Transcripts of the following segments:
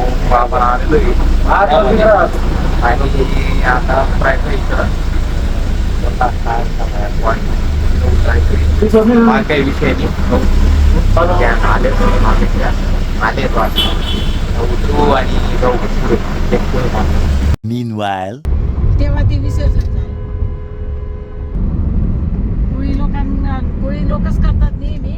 हे मित्रांनो आपण आलेलो आहे. आज आणि आता प्रायव्हेट इकडं काय काही विषय नाही आले आले उतरू आणि जाऊ पुढे Meanwhile तेव्हा ते विसर्जन झालं कोळी लोकांना कोळी लोकच करतात नेहमी हे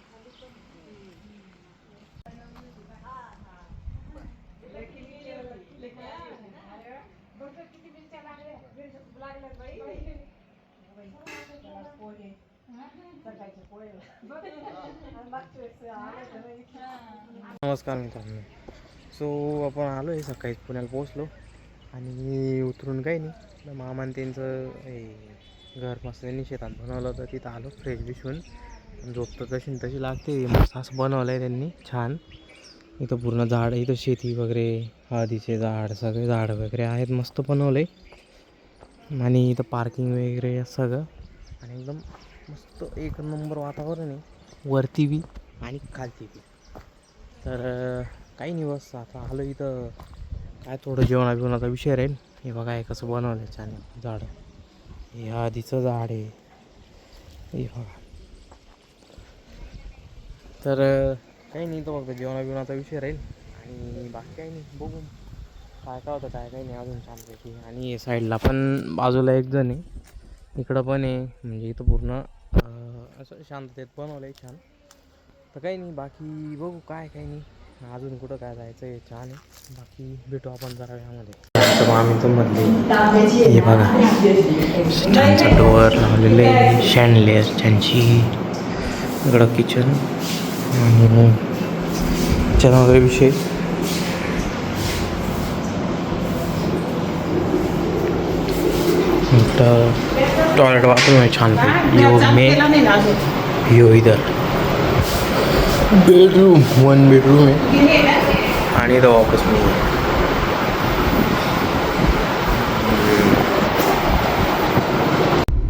नमस्कार मित्रांनो. सो आपण आलो आहे सकाळी पुण्याला पोहोचलो आणि उतरून काही नाही. मामान त्यांचं हे घर मस्त त्यांनी शेतात बनवलं होतं. तिथं आलो फ्रेश दिसून. झोपतो तशी न तशी लागते. मस्त असं बनवलं आहे त्यांनी. छान. इथं पूर्ण झाड इथं शेती वगैरे हळदीचे झाड सगळे झाड वगैरे आहेत. मस्त बनवलं आहे आणि इथं पार्किंग वगैरे सगळं. आणि एकदम मस्त एक नंबर वातावरण आहे. वरती बी. आणि खालती बी. तर काही नाही बस आता आलो इथं. काय थोडं जेवणा बिवणाचा विषय राहील. हे बघा हे कसं बनवलं आहे छान झाड. हे आधीचं झाड आहे. हे बघा. तर काही नाही तर फक्त जेवणा बिवणाचा विषय राहील. आणि बाकी काही नाही बघू. काय काय होतं काय काही नाही अजून छानपैकी आणि साईडला पण बाजूला एक जण आहे. इकडं पण आहे. म्हणजे इथं पूर्ण असं शांततेत बनवलं आहे छान. तर काही नाही बाकी बघू काय काही नाही. अजून कुठं काय जायचं आहे छान आहे. बाकी भेटू आपण जरा वेळामध्ये आम्ही तर मधले हे बघा. छानचा डोअर लावलेलं आहे. शँडलेस छानची इकडं किचन आणि किचन वगैरे विषय. इथं टॉयलेट बाथरूम आहे छान यो मे यो इधर। बेडरूम वन बेडरूम आहे आणि इथं ऑफिस मी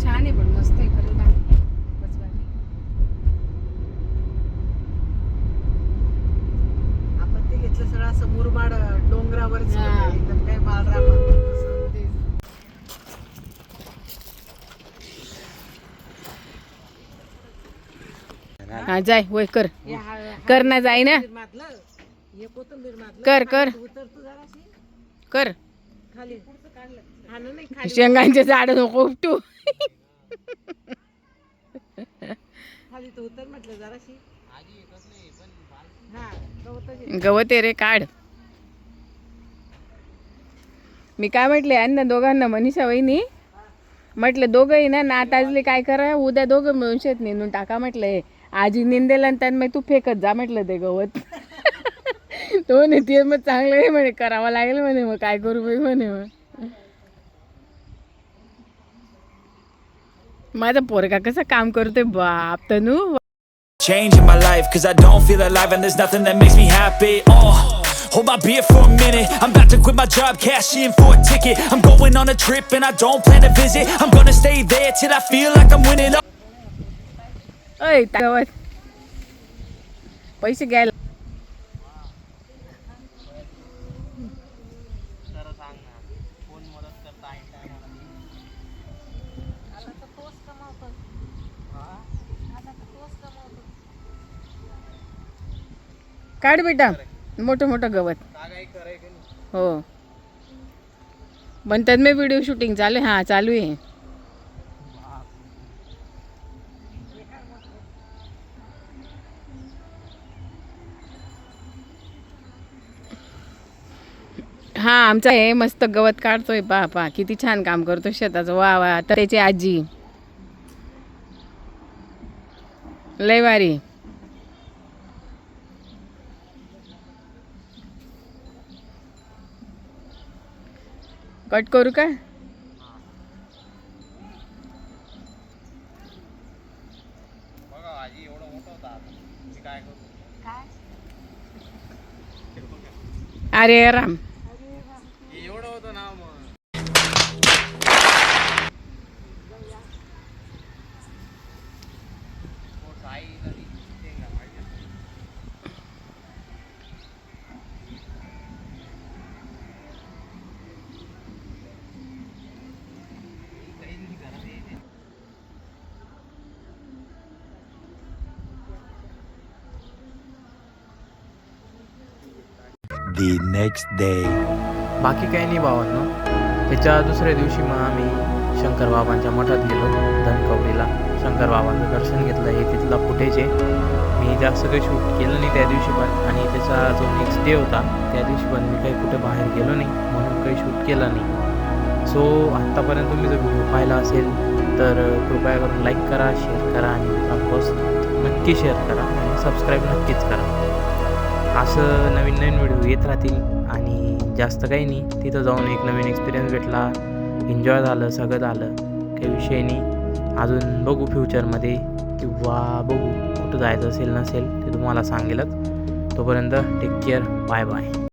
छान आहे पण मस्त आहे खरं ना खूपच भारी. आपण ते घेतलं सगळं असं मुरमाड डोंगरावर हा. एकदम काय बालरा म्हणतो तसं ते हा जाय वय कर. कर ना जाय ना. कर कर. कर. शेंगांचे झाड नको उपटू. गवत आहे रे काढ. मी काय म्हटले अन्न दोघांना मनीषा वहिनी? म्हटलं दोघंही ना नात आजले काय करा उद्या दोघं मिळून शेत नेऊन टाका म्हटलं आजी निंदेल आणि त्यात तू फेकत जा म्हटलं ते गवत तो म्हणे ते मग चांगलं आहे म्हणे करावं लागेल म्हणे मग काय करू बाई म्हणे मग माझा पोरगा कसं काम करतोय बाप तनू Changing my life, cause I don't feel alive and there's nothing that makes me happy. Oh, hold my beer for a minute. I'm about to quit my job, cash in for a ticket. I'm going on a trip and I don't plan to visit. I'm gonna stay there till I feel like I'm winning. अय गावात पैसे घ्यायला. काढ बेटा मोठं मोठं गवत. हो. म्हणतात मी व्हिडिओ शूटिंग चालू आहे हां चालू आहे. हा आमचा हे मस्त गवत काढतोय पा पा किती छान काम करतो शेताचं. वा वा. तर त्याची आजी. लय भारी. कट करू का? अरे राम. The next day. बाकी काही नाही भावांनो त्याच्या दुसऱ्या दिवशी मग आम्ही शंकर बाबांच्या मठात गेलो धनकवडीला शंकर बाबांचं दर्शन घेतलं हे तिथला फुटेज आहे. मी जास्त काही शूट केलं नाही त्या दिवशी पण. आणि त्याचा जो नेक्स्ट डे होता त्या दिवशी पण मी काही कुठे बाहेर गेलो नाही. म्हणून काही शूट केलं नाही. सो आत्तापर्यंत तुम्ही जर व्हिडिओ पाहिला असेल तर कृपया करून लाईक करा शेअर करा आणि मित्रांसोबत नक्की शेअर करा आणि सबस्क्राईब नक्कीच करा. असं नवीन नवीन व्हिडिओ येत राहतील. आणि जास्त काही नाही तिथं जाऊन एक नवीन एक्सपिरियन्स भेटला. एन्जॉय झालं सगळं झालं. काही विषय नाही. अजून बघू फ्युचरमध्ये किंवा बघू कुठं जायचं असेल नसेल ते तुम्हाला सांगेलच. तोपर्यंत टेक केअर बाय बाय